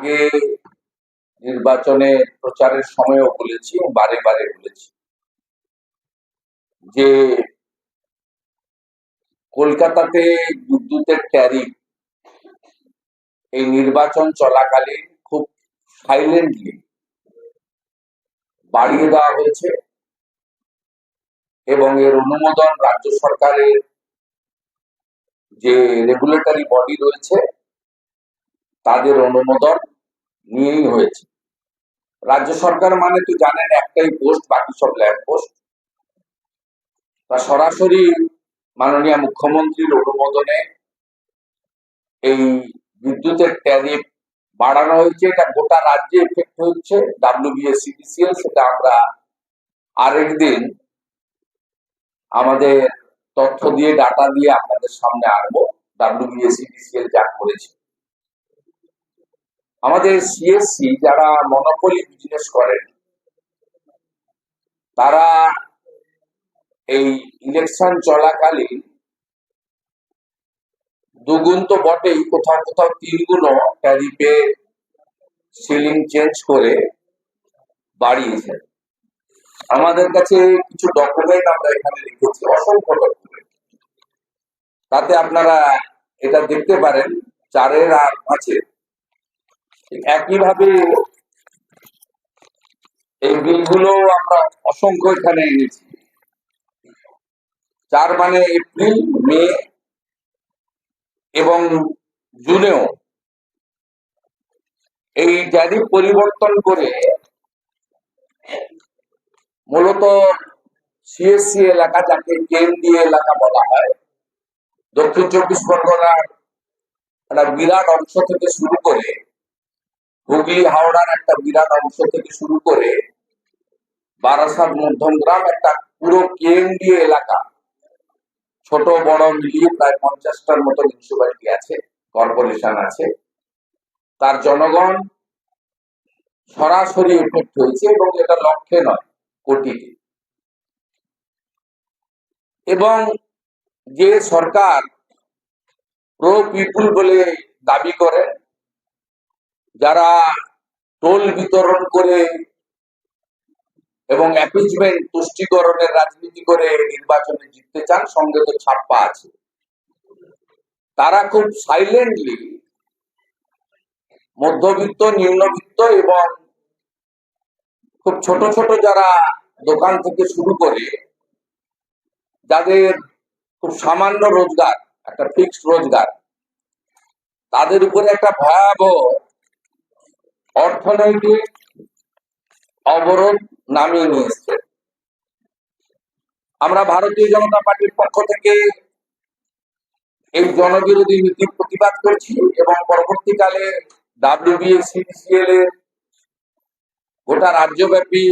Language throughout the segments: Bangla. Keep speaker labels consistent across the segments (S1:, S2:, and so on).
S1: আগে নির্বাচনে প্রচারের সময়ও বলেছি বারে বারে বলেছি যে কলকাতাতে বিদ্যুতের ট্যারিফ এই নির্বাচন চলাকালীন খুব সাইলেন্টলি বাড়িয়ে দেওয়া হয়েছে এবং এর অনুমোদন রাজ্য সরকারের যে রেগুলেটরি বডি রয়েছে, তাদের অনুমোদন নিয়েই হয়েছে। রাজ্য সরকার মানে তো জানেন একটাই পোস্ট, বাকি সব ল্যান্ড পোস্ট। তা সরাসরি মাননীয় মুখ্যমন্ত্রীর অনুমোদনে এই বিদ্যুতের ট্যারিফ বাড়ানো হয়েছে। এটা গোটা রাজ্যে এফেক্ট হচ্ছে ডাব্লিউবিএসিডিসিএল সেটা আমরা আরেকদিন আমাদের তথ্য দিয়ে ডাটা দিয়ে আপনাদের সামনে আনব। ডাব্লিউবিএসিডিসিএল যা করেছে। আমাদের সিএসসি যারা মনোপলি বিজনেস করেন, তারা এই ইলেকশন চলাকালীন দুগুণ তো বটেই, কোথাও কোথাও তিন গুণও ট্যারিফে সিলিং চেঞ্জ করে বাড়িয়েছেন। আমাদের কাছে কিছু ডকুমেন্ট আমরা এখানে রেখেছি, অসংখ্য ডকুমেন্ট তাতে আপনারা এটা দেখতে পারেন, চারের আর পাঁচের। একইভাবে এই বিলগুলো আমরা অসংখ্য এখানে এনেছি। চার মানে এপ্রিল, মে এবং জুনেও এই ট্যারিফ পরিবর্তন করে মূলত সিএসসি এলাকা, যাকে কেন্দ্রীয় এলাকা বলা হয়, দক্ষিণ চব্বিশ পরগনার একটা বিরাট অংশ থেকে শুরু করে হুগলি, হাওড়ার একটা বিরাট অংশ থেকে শুরু করে বারাসাত মধ্যমগ্রাম একটা পুরো কেন্দ্রীয় এলাকা। ছোট, বড় মিলিয়ে প্রায় পঞ্চাশটার মতো মিউনিসিপালিটি আছে কর্পোরেশন আছে। তার জনগণ সরাসরি এফেক্ট হয়েছে এবং এটা লক্ষ্যে নয়, কোটিতে। এবং যে সরকার প্রো পিপুল বলে দাবি করে যারা টোল বিতরণ করে এবং অ্যাপিজমেন্ট তুষ্টিকরণের রাজনীতি করে নির্বাচনে জিততে চান, সঙ্গে তো ছাপ্পা আছে। তারা খুব সাইলেন্টলি মধ্যবিত্ত, নিম্নবিত্ত এবং খুব ছোট ছোট যারা দোকান থেকে শুরু করে, যাদের খুব সামান্য রোজগার, একটা ফিক্সড রোজগার, তাদের উপরে একটা ভয়াবহ অর্থনৈতিক অবরোধ নামিয়ে নিয়ে এসছে। আমরা ভারতীয় জনতা পার্টির পক্ষ থেকে এই জনবিরোধী নীতির প্রতিবাদ করছি এবং পরবর্তীকালে ডাব্লিউবিএসিডিসিএল এর গোটা রাজ্যব্যাপী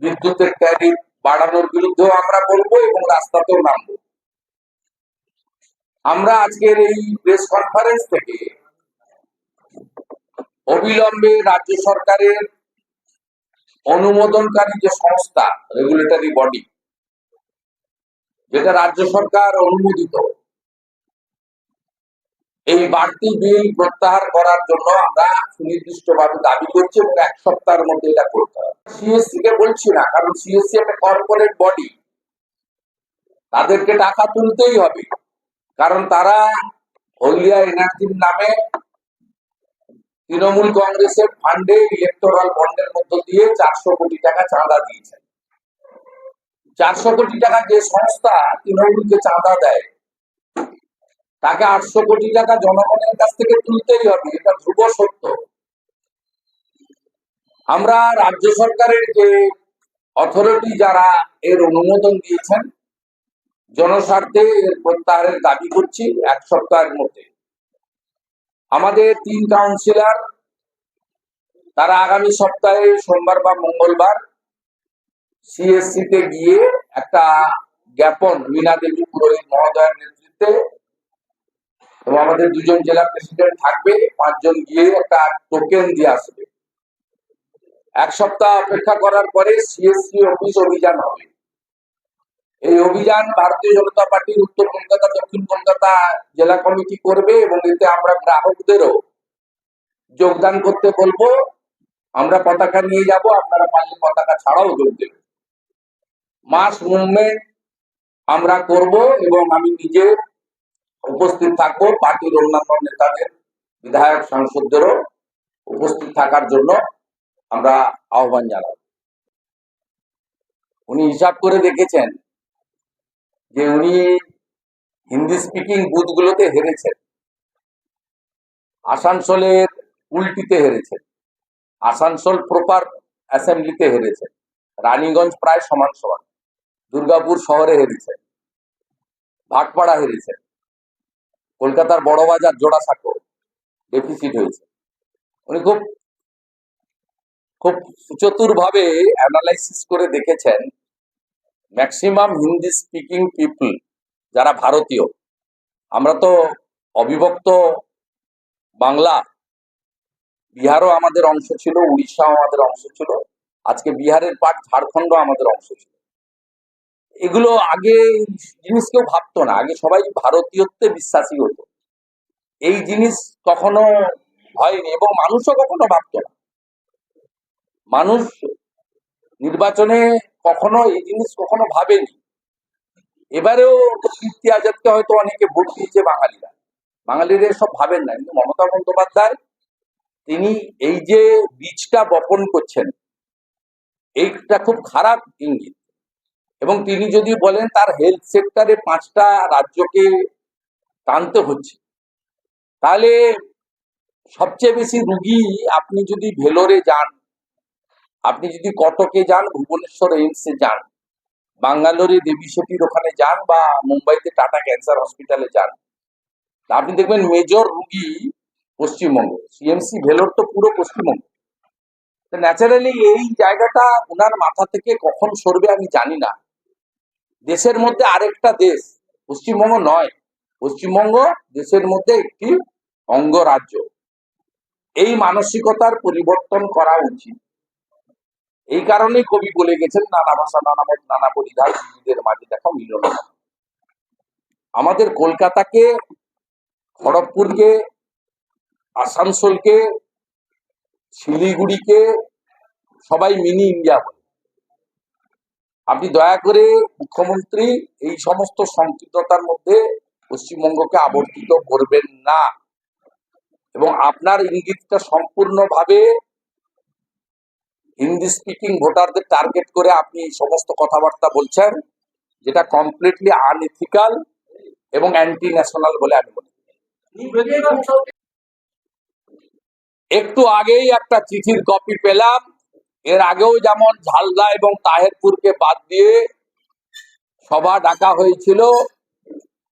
S1: বিদ্যুতের ট্যারিফ বাড়ানোর বিরুদ্ধেও আমরা বলব এবং রাস্তাতেও নামবো। আমরা আজকের এই প্রেস কনফারেন্স থেকে অবিলম্বে রাজ্য সরকারের অনুমোদনকারী যে সংস্থা রেগুলেটরি বডি যেটা রাজ্য সরকার অনুমোদিত, এই বাড়তি বিল প্রত্যাহার করার জন্য আমরা সুনির্দিষ্টভাবে দাবি করছি এবং এক সপ্তাহের মধ্যে এটা করতে হবে। সিএসসি কে বলছি না, কারণ সিএসসি একটা কর্পোরেট বডি তাদেরকে টাকা তুলতেই হবে, কারণ তারা হলদিয়া এনার্জির নামে তৃণমূল কংগ্রেসের ফান্ডে ইলেকটোরাল বন্ডের মধ্য দিয়ে চারশো কোটি টাকা চাঁদা দিয়েছেন। চারশো কোটি টাকা যে সংস্থা তৃণমূলকে চাঁদা দেয়, তাকে আটশো কোটি টাকা জনগণের কাছ থেকে তুলতেই হবে, এটা ধ্রুব সত্য। আমরা রাজ্য সরকারের যে অথরিটি যারা এর অনুমোদন দিয়েছেন, জনস্বার্থে এর প্রত্যাহারের দাবি করছি এক সপ্তাহের মধ্যে। আমাদের তিন কাউন্সিলর তারা আগামী সপ্তাহে সোমবার বা মঙ্গলবার সিএসসি তে গিয়ে একটা জ্ঞাপন মীনা দেবী পুরোহিত মহোদয়ের নেতৃত্বে এবং আমাদের দুজন জেলা প্রেসিডেন্ট থাকবে, পাঁচজন গিয়ে একটা টোকেন দিয়ে আসবে। এক সপ্তাহ অপেক্ষা করার পরে সিএসসি অফিস অভিযান হবে। এই অভিযান ভারতীয় জনতা পার্টির উত্তর কলকাতা, দক্ষিণ কলকাতা জেলা কমিটি করবে এবং এতে আমরা গ্রাহকদেরও যোগদান করতে বলব। আমরা পতাকা নিয়ে যাব, আপনারা পারলে পতাকা ছাড়াও যোগ দেবেন। মাস মুভমেন্ট আমরা করব এবং আমি নিজে উপস্থিত থাকব, পার্টির অন্যান্য নেতাদের, বিধায়ক সাংসদদেরও উপস্থিত থাকার জন্য আমরা আহ্বান জানাব। উনি হিসাব করে দেখেছেন। যে উনি হিন্দি স্পিকিং বুথগুলোতে হেরেছেন। আসানসোলের উল্টিতে হেরেছেন। আসানসোল প্রপার অ্যাসেম্বলিতে হেরেছেন। রানীগঞ্জ প্রায় সমান সমান। দুর্গাপুর শহরে হেরেছেন। ভাটপাড়া হেরেছেন। কলকাতার বড়বাজার জোড়াসাঁকো ডেফিসিট হয়েছে। উনি খুব খুব সুচতুর ভাবে অ্যানালাইসিস করে দেখেছেন ম্যাক্সিমাম হিন্দি স্পিকিং পিপল যারা ভারতীয়, আমরা তো অবিভক্ত বাংলা, বিহারও আমাদের অংশ ছিল, উড়িষ্যাও আমাদের অংশ ছিল, আজকে বিহারের পার্ট ঝাড়খণ্ড আমাদের অংশ ছিল। এগুলো আগে জিনিস কেউ ভাবতো না, আগে সবাই ভারতীয়ত্বে বিশ্বাসী হতো। এই জিনিস কখনো হয়নি এবং মানুষও কখনো ভাবতো না। মানুষ নির্বাচনে কখনো এই জিনিস কখনো ভাবেনি। এবারেও কীর্তি আজাদকে হয়তো অনেকে ভোট দিয়েছে বাঙালিরা। বাঙালিরা সব ভাবেন না। কিন্তু মমতা বন্দ্যোপাধ্যায়, তিনি এই যে বীজটা বপন করছেন, এইটা খুব খারাপ ইঙ্গিত। এবং তিনি যদি বলেন তার হেলথ সেক্টরে পাঁচটা রাজ্যকে টানতে হচ্ছে, তাহলে সবচেয়ে বেশি রুগী আপনি যদি ভেলোরে যান আপনি যদি কটকে যান, ভুবনেশ্বর এইমসে যান, বাঙ্গালোরে দেবী শেঠির ওখানে যান বা মুম্বাইতে টাটা ক্যান্সার হসপিটালে যান, আপনি দেখবেন মেজর রুগী পশ্চিমবঙ্গ সিএমসি ভেলোর তো পুরো পশ্চিমবঙ্গ। ন্যাচারালি এই জায়গাটা ওনার মাথা থেকে কখন সরবে আমি জানি না। দেশের মধ্যে আরেকটা দেশ, পশ্চিমবঙ্গ নয়, পশ্চিমবঙ্গ দেশের মধ্যে একটি অঙ্গরাজ্য। এই মানসিকতার পরিবর্তন করা উচিত। এই কারণেই কবি বলে গেছেন, নানা ভাষা, নানা মত, নানা পরিধান বিবিধের মাঝে দেখা মিলন আমাদের কলকাতাকে, খড়গপুরকে, আসানসোলকে, শিলিগুড়িকে সবাই মিনি ইন্ডিয়া বলে। আপনি দয়া করে মুখ্যমন্ত্রী এই সমস্ত সংকীর্ণতার মধ্যে পশ্চিমবঙ্গকে আবর্তিত করবেন না। এবং আপনার ইঙ্গিতটা সম্পূর্ণভাবে হিন্দি স্পিকিং ভোটারদের টার্গেট করে আপনি এই সমস্ত কথাবার্তা বলছেন, যেটা কমপ্লিটলি আনইথিক্যাল এবং অ্যান্টি ন্যাশনাল বলে আমি মনে একটু আগেই একটা চিঠির কপি পেলাম। এর আগেও যেমন ঝালদা এবং তাহেরপুরকে বাদ দিয়ে সভা ডাকা হয়েছিল,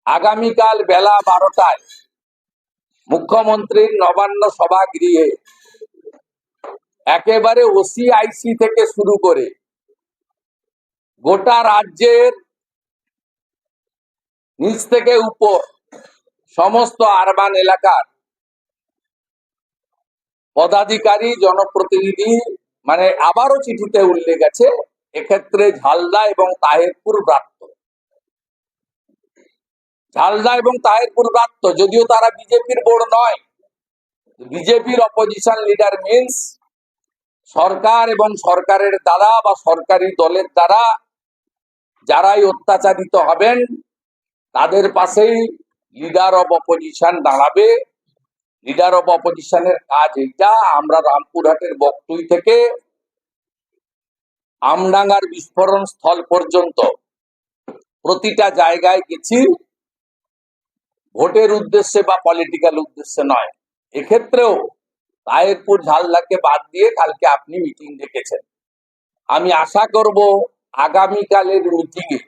S1: আগামীকাল বেলা বারোটায় মুখ্যমন্ত্রীর নবান্ন সভাগৃহে একেবারে ওসিআইসি থেকে শুরু করে গোটা রাজ্যের নিচ থেকে উপর সমস্ত আরবান এলাকার পদাধিকারী, জনপ্রতিনিধি মানে আবারও চিঠিতে উল্লেখ আছে, এক্ষেত্রে ঝালদা এবং তাহেরপুর ব্রাত্য। ঝালদা এবং তাহেরপুর ব্রাত্য, যদিও তারা বিজেপির বোর্ড নয়, বিজেপির অপোজিশন লিডার মিন্স সরকার এবং সরকারের দ্বারা বা সরকারি দলের দ্বারা যারাই অত্যাচারিত হবেন, তাদের পাশেই লিডার অব অপোজিশন দাঁড়াবে। লিডার অব অপোজিশনের কাজ এইটা। আমরা রামপুরহাটের বকটুই থেকে আমডাঙ্গার বিস্ফোরণ স্থল পর্যন্ত প্রতিটা জায়গায় গেছি। ভোটের উদ্দেশ্যে বা পলিটিক্যাল উদ্দেশ্যে নয়। এক্ষেত্রেও রায়েরপুর ঝালদাকে বাদ দিয়ে কালকে আপনি মিটিং ডেকেছেন। আমি আশা করব আগামীকালের মিটিংয়ে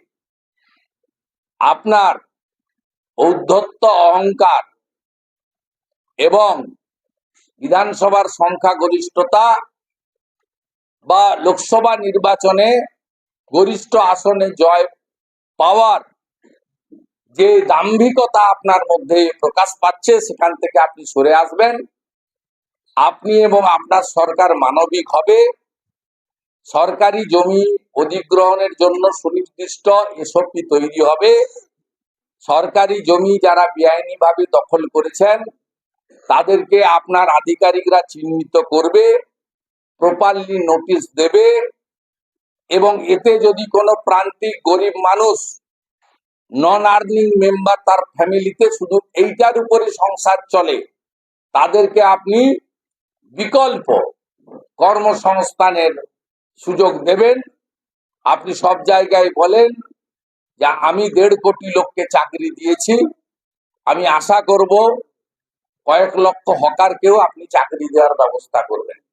S1: আপনার ঔদ্ধত্য অহংকার এবং বিধানসভার সংখ্যাগরিষ্ঠতা বা লোকসভা নির্বাচনে গরিষ্ঠ আসনে জয় পাওয়ার যে দাম্ভিকতা আপনার মধ্যে প্রকাশ পাচ্ছে, সেখান থেকে আপনি সরে আসবেন। আপনি এবং আপনার সরকার মানবিক হবে। সরকারি জমি অধিগ্রহণের জন্য সুনির্দিষ্ট এসবটি তৈরি হবে। সরকারি জমি যারা বেআইনিভাবে দখল করেছেন, তাদেরকে আপনার আধিকারিকরা চিহ্নিত করবে, প্রপারলি নোটিশ দেবে এবং এতে যদি কোনো প্রান্তিক গরিব মানুষ নন আর্নিং মেম্বার তার ফ্যামিলিতে শুধু এইটার উপরে সংসার চলে, তাদেরকে আপনি বিকল্প কর্মসংস্থানের সুযোগ দেবেন। আপনি সব জায়গায় বলেন যে, আমি দেড় কোটি লোককে চাকরি দিয়েছি। আমি আশা করব কয়েক লক্ষ হকারকেও আপনি চাকরি দেওয়ার ব্যবস্থা করবেন।